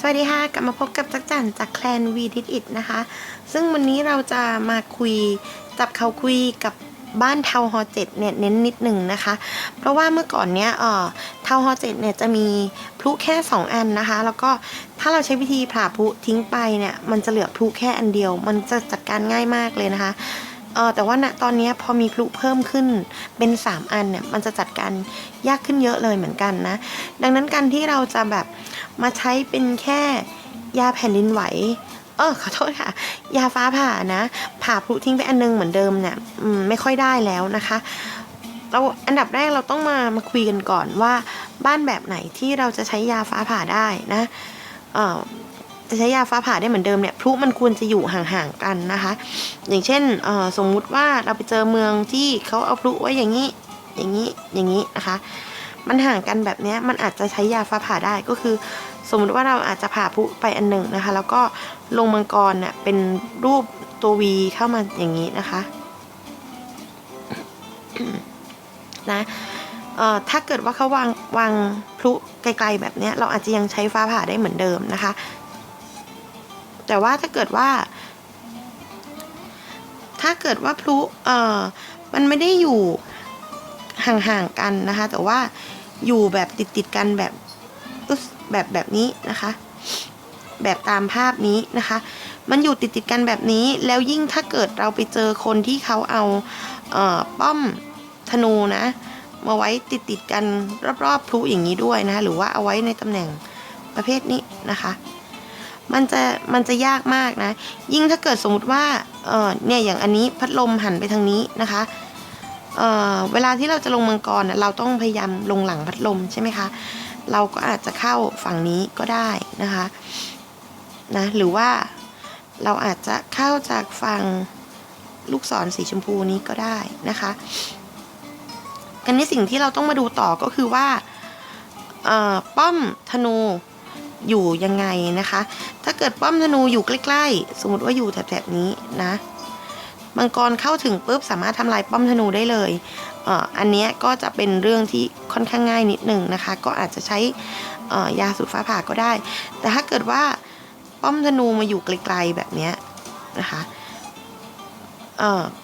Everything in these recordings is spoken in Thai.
สวัสดีค่ะ กลับมาพบกับจักรจันจากแคลนวีดิทอิดนะคะ ซึ่งวันนี้เราจะมาคุยจับเขาคุยกับบ้านเทาฮอเจ็ดเนี่ยเน้นนิดหนึ่งนะคะ เพราะว่าเมื่อก่อนเนี้ยเอ่อเทาฮอเจ็ดเนี่ยจะมีพลุแค่ 2 อันนะคะ แล้วก็ถ้าเราใช้วิธีผ่าพลุทิ้งไปเนี่ยมันจะเหลือพลุแค่อันเดียว มันจะจัดการง่ายมากเลยนะคะเออแต่ว่าณตอนนี้พอมีพลุเพิ่มขึ้นเป็น 3 อันเนี่ยมันจะจัดการยากขึ้นเยอะเลยเหมือนกันนะ ดังนั้นการที่เราจะแบบ มาใช้เป็นแค่ยาแผ่นดินไหว เออขอโทษค่ะ ยาฟ้าผ่านะ ผ่าพลุทิ้งไปอันนึงเหมือนเดิมเนี่ยไม่ค่อยได้แล้วนะคะเราอันดับแรกเราต้องมามาคุยกันก่อนว่าบ้านแบบไหนที่เราจะใช้ยาฟ้าผ่าได้นะเออจะใช้ยาฟ้าผ่าได้เหมือนเดิมเนี่ยพลุมันควรจะอยู่ห่างๆกันนะคะ อย่างเช่นเออสมมุติว่าเราไปเจอเมืองที่เขาเอาพลุไว้อย่างนี้ อย่างนี้อย่างนี้นะคะ มันห่างกันแบบนี้มันอาจจะใช้ยาฟ้าผ่าได้ก็คือ สมมติว่าเราอาจจะผ่าพุไปอันหนึ่งนะคะ แล้วก็ลงมังกรเนี่ยเป็นรูปตัววีเข้ามาอย่างนี้นะคะนะเอ่อถ้าเกิดว่าเขาวางวางพลุไกลๆแบบนี้เราอาจจะยังใช้ฟ้าผ่าได้เหมือนเดิมนะคะ แต่ว่าถ้าเกิดว่า ถ้าเกิดว่าพลุเอ่อมันไม่ได้อยู่ห่างๆกันนะคะ แต่ว่า อยู่แบบติดๆกันแบบแบบแบบนี้นะคะ แบบตามภาพนี้นะคะ มันอยู่ติดๆกันแบบนี้แล้วยิ่งถ้าเกิดเราไปเจอคนที่เขาเอาเอ่อป้อมธนูนะ มาไว้ติดๆกันรอบๆพลุอย่างนี้ด้วยนะหรือว่าเอาไว้ในตำแหน่งประเภทนี้นะคะมันจะมันจะยากมากนะ ยิ่งถ้าเกิดสมมติว่าเออเนี่ยอย่างอันนี้พัดลมหันไปทางนี้นะคะ เเวลาที่เราจะลงมังกรเราต้องพยายามลงหลังพัดลมใช่ไหมคะ เราก็อาจจะเข้าฝั่งนี้ก็ได้นะคะนะหรือว่าเราอาจจะเข้าจากฝั่งลูกศรสีชมพูนี้ก็ได้นะคะอันนี้สิ่งที่เราต้องมาดูต่อก็คือว่าป้อมธนูอยู่ยังไงนะคะ ถ้าเกิดป้อมธนูอยู่ใกล้ ๆ สมมติว่าอยู่แถบๆนี้นะ มังกรเข้าถึงปุ๊บสามารถทำลายป้อมธนูได้เลยเอ,อ,อันนี้ก็จะเป็นเรื่องที่ค่อนข้างง่ายนิดหนึ่งนะคะ ก็อาจจะใช้ออยาสูตรฟ้าผ่าก็ได้ แต่ถ้าเกิดว่าป้อมธนูมาอยู่ไกลๆแบบนี้นะคะ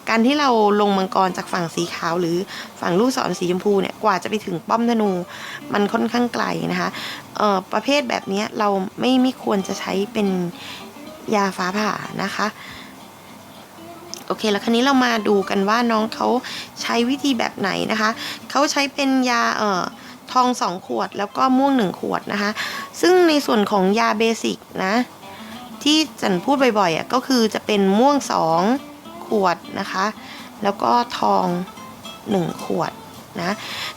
การที่เราลงมังกรจากฝั่งสีขาวหรือฝั่งลูกศรสีชมพูเนี่ยกว่าจะไปถึงป้อมธนูมันค่อนข้างไกลนะคะประเภทแบบนี้เราไม่ไม่ควรจะใช้เป็นยาฟ้าผ่านะคะ อเคแล้วคราวนี้เรามาดูกันว่าน้องเขาใช้วิธีแบบไหนนะคะเขาใช้เป็นยาเอ่อทองสองขวดแล้วก็ม่วงหนึ่งขวดนะคะ ซึ่งในส่วนของยาเบสิกนะที่จันพูดบ่อยๆอะก็คือจะเป็นม่วงสองขวดนะคะ แล้วก็ทองหนึ่งขวดนะ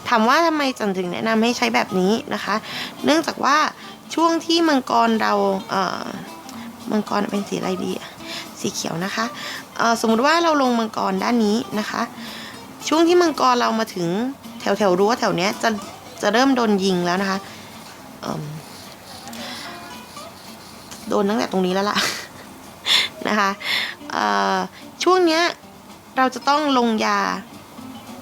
ถามว่าทำไมจันถึงแนะนำให้ใช้แบบนี้นะคะ เนื่องจากว่าช่วงที่มังกรเราเอ่อมังกรเป็นสีอะไรดีอะ สีเขียวนะคะสมมุติว่าเราลงมังกรด้านนี้นะคะ ช่วงที่มังกรเรามาถึงแถวแถวรั้วแถวเนี้ยจะจะเริ่มโดนยิงแล้วนะคะโดนตั้งแต่ตรงนี้แล้วล่ะนะคะช่วงเนี้ยเราจะต้องลงยา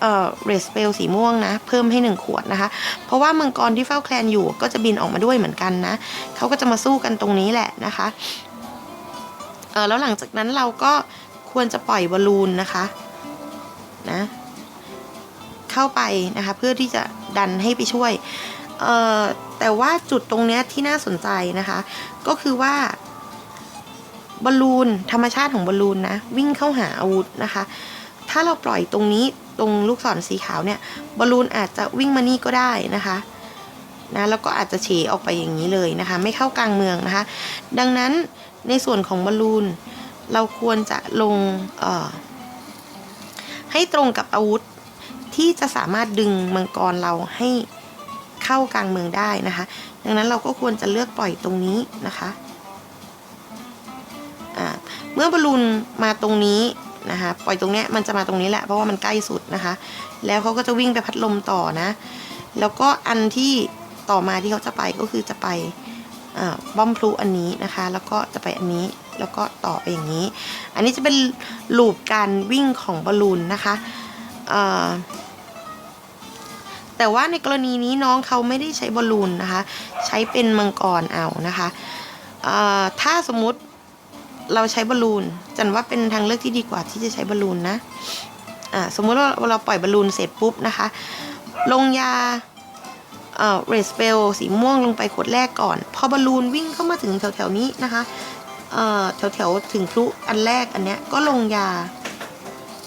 เอ่อเรสเปลสีม่วงนะ เพิ่มให้หนึ่งขวดนะคะ เพราะว่ามังกรที่เฝ้าแคลนอยู่ก็จะบินออกมาด้วยเหมือนกันนะเขาก็จะมาสู้กันตรงนี้แหละนะคะ เออแล้วหลังจากนั้นเราก็ควรจะปล่อยบอลลูนนะคะนะเข้าไปนะคะเพื่อที่จะดันให้ไปช่วยเออแต่ว่าจุดตรงเนี้ยที่น่าสนใจนะคะ ก็คือว่าบอลลูนธรรมชาติของบอลลูนนะวิ่งเข้าหาอาวุธนะคะ ถ้าเราปล่อยตรงนี้ตรงลูกศรสีขาวเนี่ยบอลลูนอาจจะวิ่งมานี่ก็ได้นะคะนะแล้วก็อาจจะเฉออกไปอย่างนี้เลยนะคะ ไม่เข้ากลางเมืองนะคะ ดังนั้น ในส่วนของบอลลูน เราควรจะลงให้ตรงกับอาวุธที่จะสามารถดึงมังกรเราให้เข้ากลางเมืองได้นะคะ ดังนั้นเราก็ควรจะเลือกปล่อยตรงนี้นะคะเมื่อบอลลูนมาตรงนี้นะคะ ปล่อยตรงเนี้ยมันจะมาตรงนี้แหละเพราะว่ามันใกล้สุดนะคะ แล้วเขาก็จะวิ่งไปพัดลมต่อนะ แล้วก็อันที่ต่อมาที่เขาจะไปก็คือจะไป บ้อมพลุอันนี้นะคะ แล้วก็จะไปอันนี้แล้วก็ต่อไปอย่างนี้ อันนี้จะเป็นลูปการวิ่งของบอลลูนนะคะแต่ว่าในกรณีนี้น้องเขาไม่ได้ใช้บอลลูนนะคะ ใช้เป็นมังกรเอานะคะถ้าสมมุติเราใช้บอลลูนจันว่าเป็นทางเลือกที่ดีกว่าที่จะใช้บอลลูนนะอ่าสมมุติว่าเราปล่อยบอลลูนเสร็จปุ๊บนะคะ ลงยา เอ่อเรสเปลสีม่วงลงไปขวดแรกก่อน พอบอลลูนวิ่งเข้ามาถึงแถวๆนี้นะคะเอ่อแถวๆถึงพลุอันแรกอันเนี้ยก็ลงยา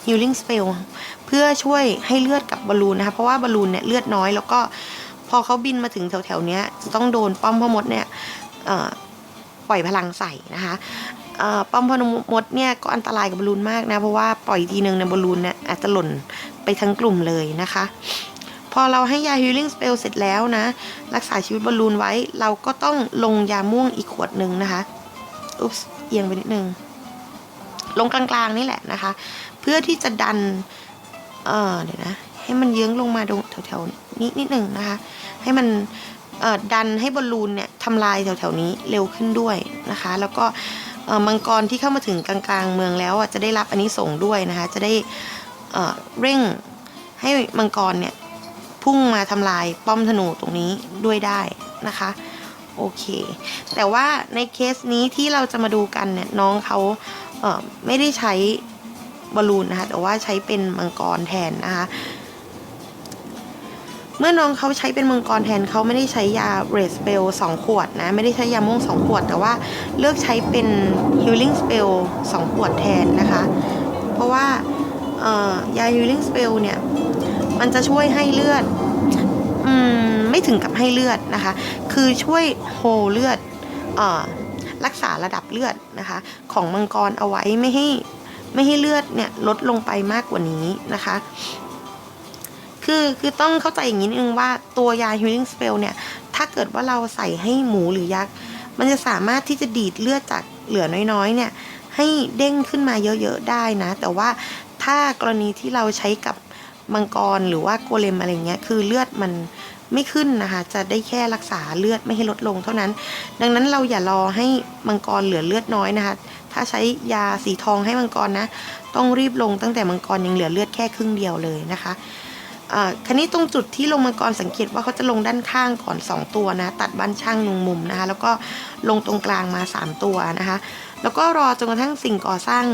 healing spell เพื่อช่วยให้เลือดกับบอลลูนนะคะ เพราะว่าบอลลูนเนี่ยเลือดน้อยแล้วก็พอเขาบินมาถึงแถวๆเนี้ยจะต้องโดนป้อมพ่อมดเนี่ยปล่อยพลังใส่นะคะเอ่อป้อมพ่อมดเนี่ยก็อันตรายกับบอลลูนมากนะ เพราะว่าปล่อยทีนึงในบอลลูนเนี่ยอาจจะหล่นไปทั้งกลุ่มเลยนะคะ อเราให้ยา healing spell เสร็จแล้วนะ รักษาชีวิตบอลลูนไว้ เราก็ต้องลงยาม่วงอีกขวดหนึ่งนะคะอุ๊บเอียงไปนิดนึง ลงกลางๆนี่แหละนะคะ เพื่อที่จะดัน เออเดี๋ยวนะ ให้มันเยื้องลงมาตรงแถวๆนี้นิดหนึ่งนะคะ ให้มันเออดันให้บอลลูนเนี่ยทำลายแถวๆนี้เร็วขึ้นด้วยนะคะ แล้วก็เอ่อมังกรที่เข้ามาถึงกลางๆ เมืองแล้วอะจะได้รับอันนี้ส่งด้วยนะคะ จะได้เออเร่งให้มังกรเนี่ย พุ่งมาทำลายป้อมธนูตรงนี้ด้วยได้นะคะโอเค แต่ว่าในเคสนี้ที่เราจะมาดูกันเนี่ยน้องเขาเไม่ได้ใช้บอลลูนนะคะแต่ว่าใช้เป็นมังกรแทนนะคะเมื่อน้องเขาใช้เป็นมังกรแทนเขาไม่ได้ใช้ยาเรสเปลสองขวดนะไม่ได้ใช้ยาม่วงสองขวด แต่ว่าเลือกใช้เป็น healing spell สองขวดแทนนะคะ เพราะว่ายา healing spell เนี่ยมันจะช่วยให้เลือด ไม่ถึงกับให้เลือดนะคะ คือช่วยโฮเลือดออรักษาระดับเลือดนะคะ ของมังกรเอาไว้ไม่ให้ไม่ให้เลือดเนี่ยลดลงไปมากกว่านี้นะคะ คือคือต้องเข้าใจอย่างนี้นึงว่าตัวยา healing spell เนี่ย ถ้าเกิดว่าเราใส่ให้หมูหรือยักษ์ มันจะสามารถที่จะดีดเลือดจากเหลือน้อยๆ เนี่ยให้เด้งขึ้นมาเยอะๆได้นะ แต่ว่าถ้ากรณีที่เราใช้กับ มังกรหรือว่าโกเลมอะไรเงี้ยคือเลือดมันไม่ขึ้นนะคะ จะได้แค่รักษาเลือดไม่ให้ลดลงเท่านั้น ดังนั้นเราอย่ารอให้มังกรเหลือเลือดน้อยนะคะ ถ้าใช้ยาสีทองให้มังกรนะ ต้องรีบลงตั้งแต่มังกรยังเหลือเลือดแค่ครึ่งเดียวเลยนะคะอันนี้ตรงจุดที่ลงมังกรสังเกตว่าเขาจะลงด้านข้างก่อน 2 ตัวนะ ตัดบ้านช่างลงมุมนะคะ แล้วก็ลงตรงกลางมา 3 ตัวนะคะ แล้วก็รอจนกระทั่งสิ่งก่อสร้าง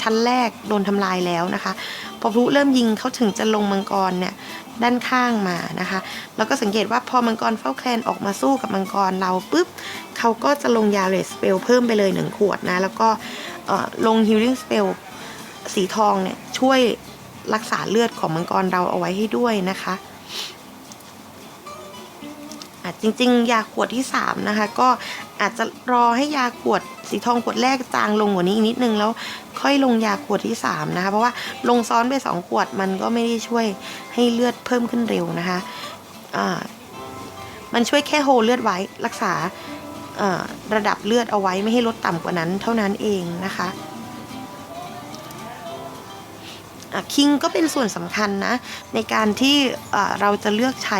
ชั้นแรกโดนทำลายแล้วนะคะ พอพลุเริ่มยิงเขาถึงจะลงมังกรเนี่ยด้านข้างมานะคะแล้วก็สังเกตว่าพอมังกรเฝ้าแคลนออกมาสู้กับมังกรเราปุ๊บเขาก็จะลงยาเรสเปลเพิ่มไปเลย 1 ขวดนะ แล้วก็ลงฮิลลิ่งสเปลสีทองเนี่ยช่วยรักษาเลือดของมังกรเราเอาไว้ให้ด้วยนะคะ่ะจริง ๆ ยาขวดที่ 3 นะคะ ก็อาจจะรอให้ยาขวดสีทองขวดแรกจางลงกว่านี้อีกนิดนึงแล้วค่อยลงยาขวดที่ 3 นะคะ เพราะว่าลงซ้อนไป 2 ขวดมันก็ไม่ได้ช่วยให้เลือดเพิ่มขึ้นเร็วนะคะอ่ามันช่วยแค่โฮเลือดไว้รักษาระดับเลือดเอาไว้ไม่ให้ลดต่ำกว่านั้นเท่านั้นเองนะคะคิงก็เป็นส่วนสำคัญนะ ในการที่เราจะเลือกใช้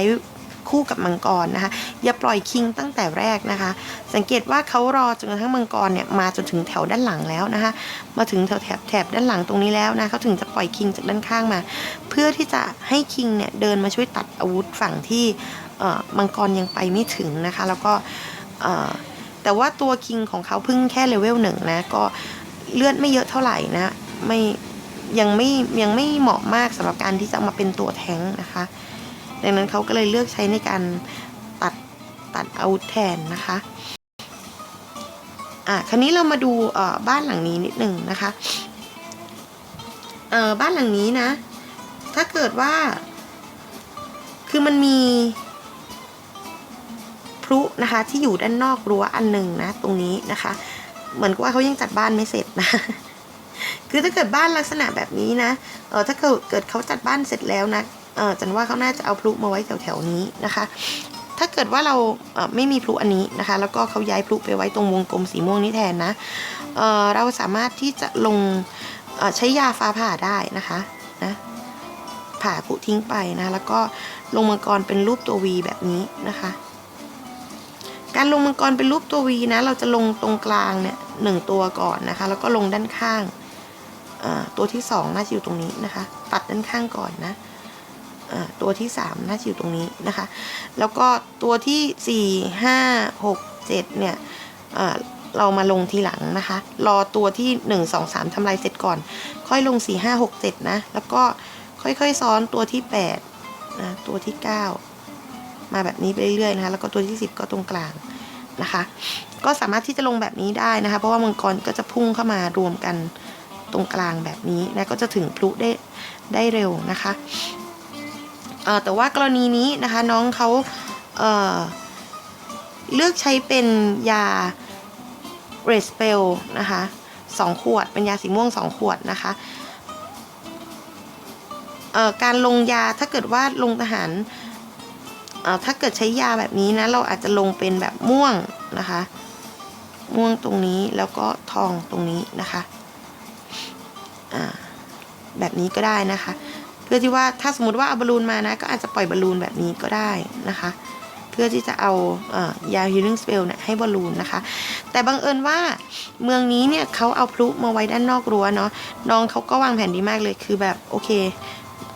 คู่กับมังกรนะคะ อย่าปล่อยคิงตั้งแต่แรกนะคะ สังเกตว่าเขารอจนกระทั่งมังกรเนี่ยมาจนถึงแถวด้านหลังแล้วนะคะ มาถึงแถวแถบแถบด้านหลังตรงนี้แล้วนะเขาถึงจะปล่อยคิงจากด้านข้างมา เพื่อที่จะให้คิงเนี่ยเดินมาช่วยตัดอาวุธฝั่งที่เอ่อมังกรยังไปไม่ถึงนะคะ แล้วก็เอ่อแต่ว่าตัวคิงของเขาเพิ่งแค่เลเวลหนึ่งนะก็เลือดไม่เยอะเท่าไหร่นะไม่ยังไม่ยังไม่เหมาะมากสำหรับการที่จะมาเป็นตัวแท้งนะคะ ดังนั้นเขาก็เลยเลือกใช้ในการตัดตัดอาวุธแทนนะคะอะคราวนี้เรามาดูเอ่อบ้านหลังนี้นิดหนึ่งนะคะเอ่อบ้านหลังนี้นะ ถ้าเกิดว่า คือมันมี พลุนะคะ ที่อยู่ด้านนอกรั้วอันหนึ่งนะ ตรงนี้นะคะ เหมือนกับว่าเขายังจัดบ้านไม่เสร็จนะ คือถ้าเกิดบ้านลักษณะแบบนี้นะเออถ้าเกิดเกิดเขาจัดบ้านเสร็จแล้วนะ เออจันว่าเขาน่าจะเอาพลุมาไว้แถวๆนี้นะคะ ถ้าเกิดว่าเราเไม่มีพลุอันนี้นะคะ แล้วก็เขาย้ายพลุไปไว้ตรงวงกลมสีม่วงนี้แทนนะเเราสามารถที่จะลงใช้ยาฟ้าผ่าได้นะคะนะผ่าผุทิ้งไปนะแล้วก็ลงมังกรเป็นรูปตัววีแบบนี้นะคะการลงมังกรเป็นรูปตัววีนะ เราจะลงตรงกลางเนี่ยหนึ่งตัวก่อนนะคะ แล้วก็ลงด้านข้าง ตัวที่สองน่าจะอยู่ตรงนี้นะคะ ตัดด้านข้างก่อนนะ ตัวที่สามน่าจะอยู่ตรงนี้นะคะ แล้วก็ตัวที่สี่ห้าหกเจ็ดเนี่ยเรามาลงทีหลังนะคะ รอตัวที่หนึ่งสองสามทำลายเสร็จก่อน ค่อยลงสี่ห้าหกเจ็ดนะ แล้วก็ค่อยๆซ้อนตัวที่แปดนะตัวที่เก้ามาแบบนี้ไปเรื่อยๆนะคะ แล้วก็ตัวที่สิบก็ตรงกลางนะคะ ก็สามารถที่จะลงแบบนี้ได้นะคะ เพราะว่ามังกรก็จะพุ่งเข้ามารวมกันตรงกลางแบบนี้นะก็จะถึงพลุได้ได้เร็วนะคะ แต่ว่ากรณีนี้นะคะน้องเขาเเลือกใช้เป็นยาเรสเปลนะคะสองขวดเป็นยาสีม่วงสองขวดนะคะการลงยาถ้าเกิดว่าลงทหารถ้าเกิดใช้ยาแบบนี้นะเราอาจจะลงเป็นแบบม่วงนะคะ ม่วงตรงนี้แล้วก็ทองตรงนี้นะคะแบบนี้ก็ได้นะคะ เพื่อที่ว่าถ้าสมมติว่าเอาบอลลูนมานะ ก็อาจจะปล่อยบอลลูนแบบนี้ก็ได้นะคะ เพื่อที่จะเอาเออยา healing spell เนี่ยให้บอลลูนนะคะ แต่บังเอิญว่าเมืองนี้เนี่ยเขาเอาพลุมาไว้ด้านนอกรั้วเนาะน้องเขาก็วางแผนดีมากเลยคือแบบโอเค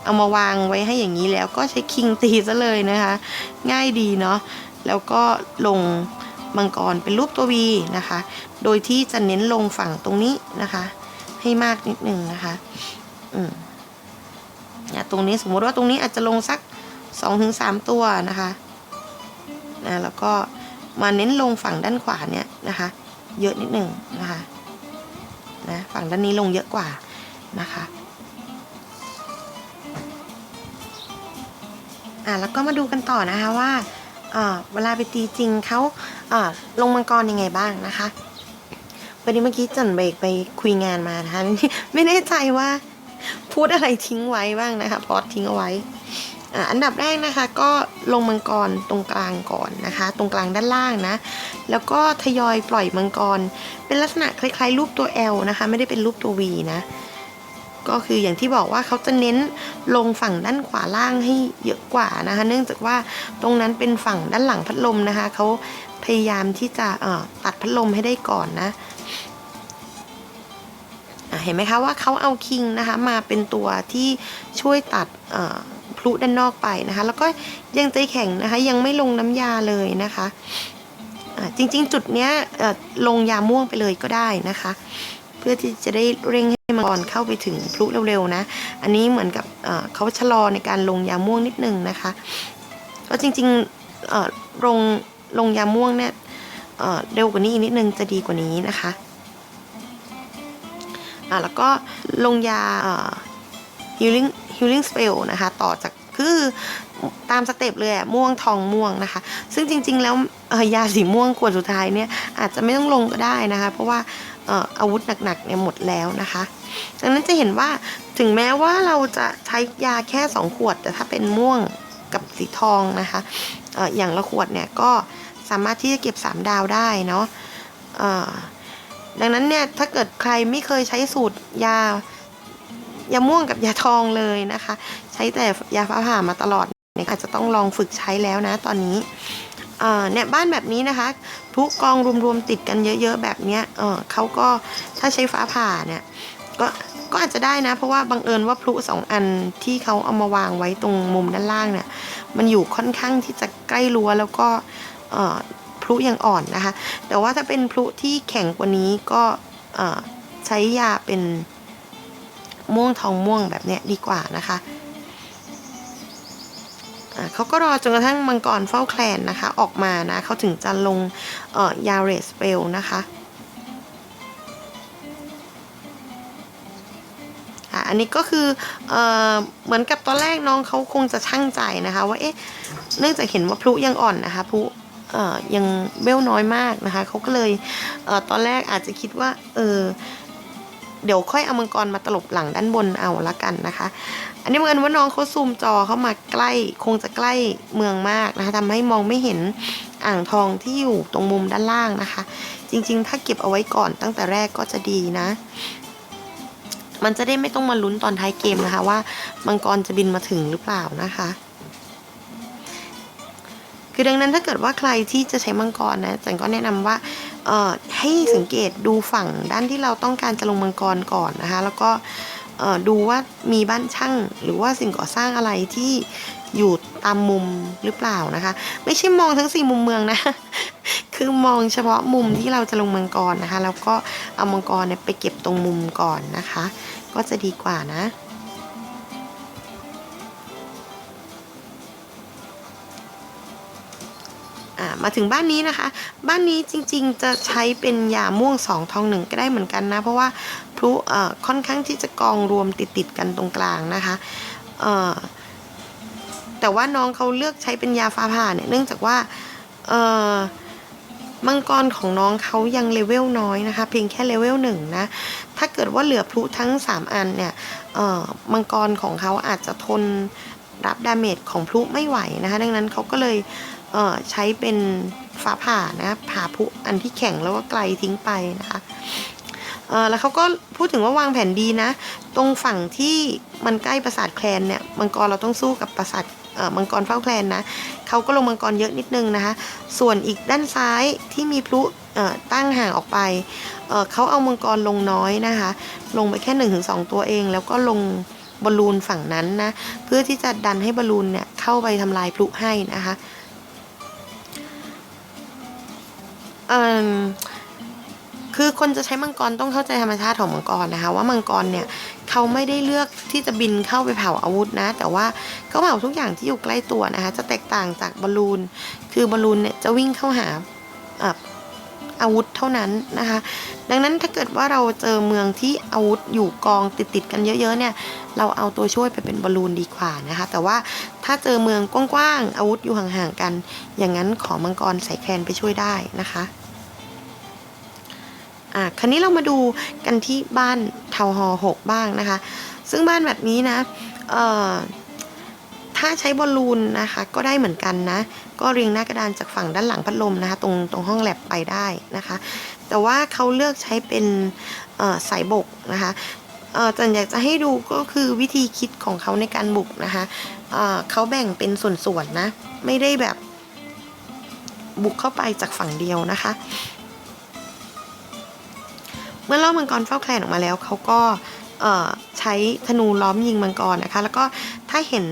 เอามาวางไว้ให้อย่างนี้แล้วก็ใช้คิงตีซะเลยนะคะ ง่ายดีเนาะแล้วก็ลงมังกรเป็นรูปตัววีนะคะ โดยที่จะเน้นลงฝั่งตรงนี้นะคะ ให้มากนิดนึงนะคะ อืม เนี่ยตรงนี้สมมติว่าตรงนี้อาจจะลงสักสองถึงสามตัวนะคะนะแล้วก็มาเน้นลงฝั่งด้านขวาเนี่ยนะคะ เยอะนิดหนึ่งนะคะนะฝั่งด้านนี้ลงเยอะกว่านะคะอะแล้วก็มาดูกันต่อนะคะว่าเวลาไปตีจริงเขาลงมังกรยังไงบ้างนะคะวันนี้เมื่อกี้จันเบรกไปคุยงานมานะคะไม่แน่ใจว่า พูดอะไรทิ้งไว้บ้างนะคะพอดทิ้งเอาไว้อันดับแรกนะคะก็ลงมังกรตรงกลางก่อนนะคะ ตรงกลางด้านล่างนะ แล้วก็ทยอยปล่อยมังกร เป็นลักษณะคล้ายๆ รูปตัว L นะคะ ไม่ได้เป็นรูปตัว V นะก็คืออย่างที่บอกว่าเขาจะเน้นลงฝั่งด้านขวาล่างให้เยอะกว่านะคะ เนื่องจากว่าตรงนั้นเป็นฝั่งด้านหลังพัดลมนะคะเขาพยายามที่จะเอ่อตัดพัดลมให้ได้ก่อนนะ เห็นไหมคะว่าเขาเอาคิงนะคะมาเป็นตัวที่ช่วยตัดพลุด้านนอกไปนะคะ แล้วก็ยังใจแข็งนะคะยังไม่ลงน้ำยาเลยนะคะะจริงๆ จุดเนี้ยลงยาม่วงไปเลยก็ได้นะคะ เพื่อที่จะได้เร่งให้มังกรเข้าไปถึงพลุเร็วๆนะ อันนี้เหมือนกับเขาชะลอในการลงยาม่วงนิดนึงนะคะก็จริงๆลงลงยาม่วงเนี่ยเอ่อเร็วกว่านี้อีกนิดนึงจะดีกว่านี้นะคะ อะแล้วก็ลงยาเอ่อ healing healing spell นะคะ ต่อจากคือตามสเต็ปเลยอะม่วงทองม่วงนะคะ ซึ่งจริง ๆ แล้วยาสีม่วงขวดสุดท้ายเนี่ยอาจจะไม่ต้องลงก็ได้นะคะ เพราะว่าอาวุธหนักๆเนี่ยหมดแล้วนะคะดังนั้นจะเห็นว่าถึงแม้ว่าเราจะใช้ยาแค่ 2 ขวด แต่ถ้าเป็นม่วงกับสีทองนะคะอย่างละขวดเนี่ยก็สามารถที่จะเก็บ 3 ดาวได้เนาะ ดังนั้นเนี่ยถ้าเกิดใครไม่เคยใช้สูตรยายาม่วงกับยาทองเลยนะคะ ใช้แต่ยาฟ้าผ่ามาตลอดเนี่ยอาจจะต้องลองฝึกใช้แล้วนะตอนนี้เอ่อเนี่ยบ้านแบบนี้นะคะ ทุกกองรวมๆติดกันเยอะ ๆ แบบเนี้ยเออเขาก็ถ้าใช้ฟ้าผ่าเนี่ยก็ก็อาจจะได้นะ เพราะว่าบังเอิญว่าพลุสองอันที่เขาเอามาวางไว้ตรงมุมด้านล่างเนี่ยมันอยู่ค่อนข้างที่จะใกล้รั้วแล้วก็เอ ลุยังอ่อนนะคะ แต่ว่าถ้าเป็นพลุที่แข็งกว่านี้ก็ใช้ยาเป็นม่วงทองม่วงแบบเนี้ยดีกว่านะคะเขาก็รอจนกระทั่งมังกรเฝ้าแคลนนะคะ ออกมานะเขาถึงจะลงยาเรสเปลนะคะอันนี้ก็คือเออเหมือนกับตอนแรกน้องเขาคงจะช่างใจนะคะ ว่าเอ๊ะเนื่องจากเห็นว่าพลุยังอ่อนนะคะพลุ ยังเบลน้อยมากนะคะเขาก็เลยเออตอนแรกอาจจะคิดว่า เออเดี๋ยวค่อยเอามังกรมาตลบหลังด้านบนเอาละกันนะคะ อันนี้เหมือนว่าน้องเขาซูมจอเข้ามาใกล้คงจะใกล้เมืองมากนะคะทำให้มองไม่เห็นอ่างทองที่อยู่ตรงมุมด้านล่างนะคะ จริงๆ ถ้าเก็บเอาไว้ก่อนตั้งแต่แรกก็จะดีนะ มันจะได้ไม่ต้องมาลุ้นตอนท้ายเกมนะคะว่ามังกรจะบินมาถึงหรือเปล่านะคะ คือดังนั้นถ้าเกิดว่าใครที่จะใช้มังกรนะจันก็แนะนำว่าเอ่อให้สังเกตดูฝั่งด้านที่เราต้องการจะลงมังกรก่อนนะคะ แล้วก็เอ่อดูว่ามีบ้านช่างหรือว่าสิ่งก่อสร้างอะไรที่อยู่ตามมุมหรือเปล่านะคะ ไม่ใช่มองทั้งสี่มุมเมืองนะ คือมองเฉพาะมุมที่เราจะลงมังกรนะคะ แล้วก็เอามังกรเนี่ยไปเก็บตรงมุมก่อนนะคะ ก็จะดีกว่านะ มาถึงบ้านนี้นะคะ บ้านนี้จริงๆจะใช้เป็นยาม่วงสองทองหนึ่งก็ได้เหมือนกันนะ เพราะว่าพลุค่อนข้างที่จะกองรวมติดๆกันตรงกลางนะคะแต่ว่าน้องเขาเลือกใช้เป็นยาฟ้าผ่าเนี่ยเนื่องจากว่ามังกรของน้องเขายังเลเวลน้อยนะคะ เพียงแค่เลเวลหนึ่งนะ ถ้าเกิดว่าเหลือพลุทั้ง 3 อันเนี่ยมังกรของเขาอาจจะทน รับดาเมจของพลุไม่ไหวนะคะ ดังนั้นเขาก็เลยเใช้เป็นฟ้าผ่านะผ่าผุอันที่แข็งแล้วก็ไกลทิ้งไปนะคะแล้วเขาก็พูดถึงว่าวางแผนดีนะ ตรงฝั่งที่มันใกล้ปราสาทแคลนเนี่ยมังกรเราต้องสู้กับปราสาทมังกรเฝ้าแคลนนะเขาก็ลงมังกรเยอะนิดนึงนะคะ ส่วนอีกด้านซ้ายที่มีพลุตั้งห่างออกไปเเขาเอามังกรลงน้อยนะคะ ลงไปแค่1นถึงสตัวเอง แล้วก็ลง บอลลูนฝั่งนั้นนะเพื่อที่จะดันให้บอลลูนเนี่ยเข้าไปทำลายพลุให้นะคะเอ่อคือคนจะใช้มังกรต้องเข้าใจธรรมชาติของมังกรนะคะ ว่ามังกรเนี่ยเขาไม่ได้เลือกที่จะบินเข้าไปเผาอาวุธนะ แต่ว่าเขาเผาทุกอย่างที่อยู่ใกล้ตัวนะคะ จะแตกต่างจากบอลลูน คือบอลลูนเนี่ยจะวิ่งเข้าหา อาวุธเท่านั้นนะคะ ดังนั้นถ้าเกิดว่าเราเจอเมืองที่อาวุธอยู่กองติดๆกันเยอะๆเนี่ยเราเอาตัวช่วยไปเป็นบอลลูนดีกว่านะคะ แต่ว่าถ้าเจอเมืองกว้างๆอาวุธอยู่ห่างๆกัน อย่างนั้นขอมังกรใส่แคนไปช่วยได้นะคะอะคราวนี้เรามาดูกันที่บ้านเทาฮอหกบ้างนะคะ ซึ่งบ้านแบบนี้นะเอ่อ ถ้าใช้บอลลูนนะคะ ก็ได้เหมือนกันนะ ก็เรียงหน้ากระดานจากฝั่งด้านหลังพัดลมนะคะ ตรงตรงห้องแลบไปได้นะคะ แต่ว่าเขาเลือกใช้เป็นสายบกนะคะเอ่อจันอยากจะให้ดูก็คือวิธีคิดของเขาในการบุกนะคะเออเขาแบ่งเป็นส่วนๆนะ ไม่ได้แบบบุกเข้าไปจากฝั่งเดียวนะคะ เมื่อล่อมังกรเฝ้าแคลนออกมาแล้วเขาก็เออใช้ธนูล้อมยิงมังกรนะคะ แล้วก็ถ้าเห็น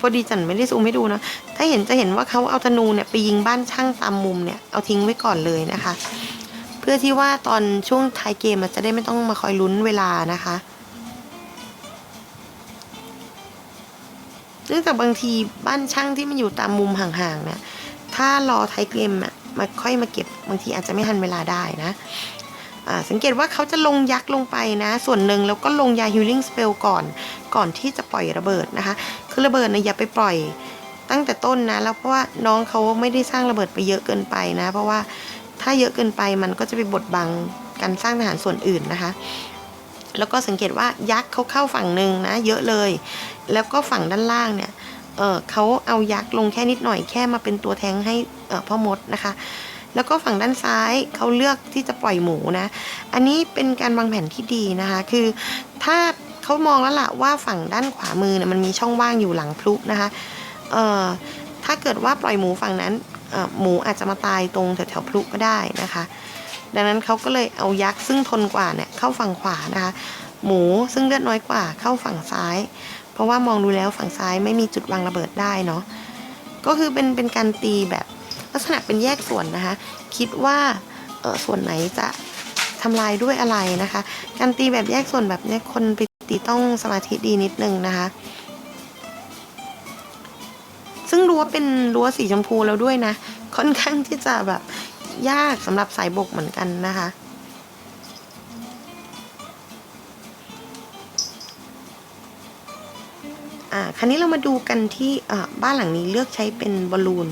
พอดีจันไม่ได้ซูมให้ดูนะ ถ้าเห็นจะเห็นว่าเขาเอาธนูเนี่ยไปยิงบ้านช่างตามมุมเนี่ยเอาทิ้งไว้ก่อนเลยนะคะ เพื่อที่ว่าตอนช่วงท้ายเกมมันจะได้ไม่ต้องมาคอยลุ้นเวลานะคะเนื่องจากบางทีบ้านช่างที่มันอยู่ตามมุมห่างๆเนี่ย ถ้ารอท้ายเกมอะมาค่อยมาเก็บบางทีอาจจะไม่ทันเวลาได้นะ สังเกตว่าเขาจะลงยักษ์ลงไปนะ ส่วนหนึ่งแล้วก็ลงยา healing spell ก่อน ก่อนที่จะปล่อยระเบิดนะคะ คือระเบิดนะอย่าไปปล่อยตั้งแต่ต้นนะ แล้วเพราะว่าน้องเขาไม่ได้สร้างระเบิดไปเยอะเกินไปนะ เพราะว่าถ้าเยอะเกินไปมันก็จะไปบดบังการสร้างทหารส่วนอื่นนะคะ แล้วก็สังเกตว่ายักษ์เขาเข้าฝั่งหนึ่งนะ เยอะเลย แล้วก็ฝั่งด้านล่างเนี่ยเเขาเอายักษ์ลงแค่นิดหน่อยแค่มาเป็นตัวแทงให้พ่อมดนะคะ แล้วก็ฝั่งด้านซ้ายเขาเลือกที่จะปล่อยหมูนะ อันนี้เป็นการวางแผนที่ดีนะคะ คือถ้าเขามองแล้วล่ะว่าฝั่งด้านขวามือเนี่ยมันมีช่องว่างอยู่หลังพลุนะคะเอ่อถ้าเกิดว่าปล่อยหมูฝั่งนั้นหมูอาจจะมาตายตรงแถวๆพลุก็ได้นะคะ ดังนั้นเขาก็เลยเอายักษ์ซึ่งทนกว่าเนี่ยเข้าฝั่งขวานะคะ หมูซึ่งเลือดน้อยกว่าเข้าฝั่งซ้าย เพราะว่ามองดูแล้วฝั่งซ้ายไม่มีจุดวางระเบิดได้เนาะก็คือเป็นเป็นการตีแบบ ลักษณะเป็นแยกส่วนนะคะ คิดว่าส่วนไหนจะทำลายด้วยอะไรนะคะ การตีแบบแยกส่วนแบบนี้คนไปตีต้องสมาธิดีนิดนึงนะคะ ซึ่งรั้วเป็นรั้วสีชมพูแล้วด้วยนะ ค่อนข้างที่จะแบบยากสำหรับสายบกเหมือนกันนะคะอ่าคราวนี้เรามาดูกันที่บ้านหลังนี้เลือกใช้เป็นบอลลูน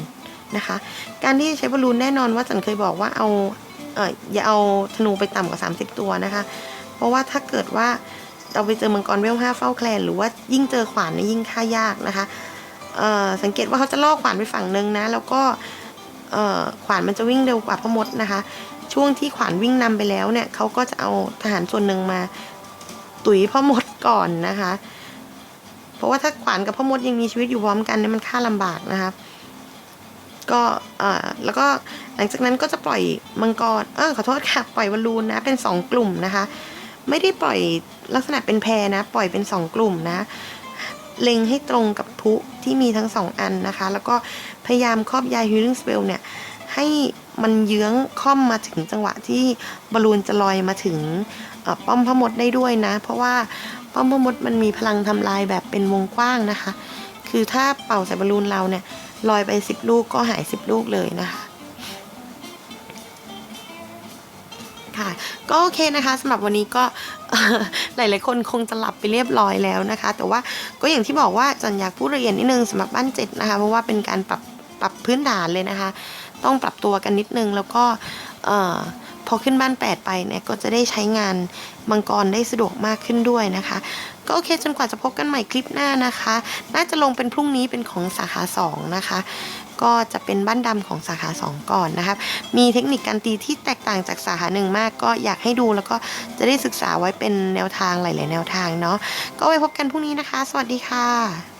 นะคะ การที่ใช้บอลลูนแน่นอนว่าจันเคยบอกว่าเอาเอออย่าเอาธนูไปต่ำกว่า 30 ตัวนะคะ เพราะว่าถ้าเกิดว่าเราไปเจอมังกรเวลห้าเฝ้าแคลน หรือว่ายิ่งเจอขวานนี่ยิ่งฆ่ายากนะคะสังเกตว่าเขาจะล่อขวานไปฝั่งนึงนะ แล้วก็ขวานมันจะวิ่งเร็วกว่าพ่อมดนะคะ ช่วงที่ขวานวิ่งนำไปแล้วเนี่ยเขาก็จะเอาทหารส่วนหนึ่งมาตุ๋ยพ่อมดก่อนนะคะ เพราะว่าถ้าขวานกับพ่อมดยังมีชีวิตอยู่พร้อมกันเนี่ยมันฆ่าลำบากนะคะ ก็อ่อแล้วก็หลังจากนั้นก็จะปล่อยมังกรเออขอโทษค่ะปล่อยบอลลูนนะเป็นสองกลุ่มนะคะ ไม่ได้ปล่อยลักษณะเป็นแพรนะ ปล่อยเป็นสองกลุ่มนะ เล็งให้ตรงกับพุที่มีทั้งสองอันนะคะ แล้วก็พยายามครอบยา healing spell เนี่ยให้มันเยื้องค่อมมาถึงจังหวะที่บอลลูนจะลอยมาถึงป้อมพะมดได้ด้วยนะ เพราะว่าป้อมพะมดมันมีพลังทำลายแบบเป็นวงกว้างนะคะ คือถ้าเป่าใส่บอลลูนเราเนี่ย ลอยไปสิบลูกก็หายสิบลูกเลยนะคะค่ะก็โอเคนะคะสำหรับวันนี้ก็หลาย ๆ คนคงจะหลับไปเรียบร้อยแล้วนะคะ แต่ว่าก็อย่างที่บอกว่าจันอยากพูดละเอียดนิดนึงสำหรับบ้านเจ็ดนะคะเพราะว่าเป็นการปรับปรับพื้นฐานเลยนะคะ ต้องปรับตัวกันนิดนึงแล้วก็เอ่อ พอขึ้นบ้าน8ไปเนี่ยก็จะได้ใช้งานมังกรได้สะดวกมากขึ้นด้วยนะคะ ก็โอเคจนกว่าจะพบกันใหม่คลิปหน้านะคะ น่าจะลงเป็นพรุ่งนี้เป็นของสาขา 2 นะคะ ก็จะเป็นบ้านดำของสาขา 2 ก่อนนะครับ มีเทคนิคการตีที่แตกต่างจากสาขาหนึ่งมาก ก็อยากให้ดูแล้วก็จะได้ศึกษาไว้เป็นแนวทางหลาย ๆ แนวทางเนาะก็ไว้พบกันพรุ่งนี้นะคะ สวัสดีค่ะ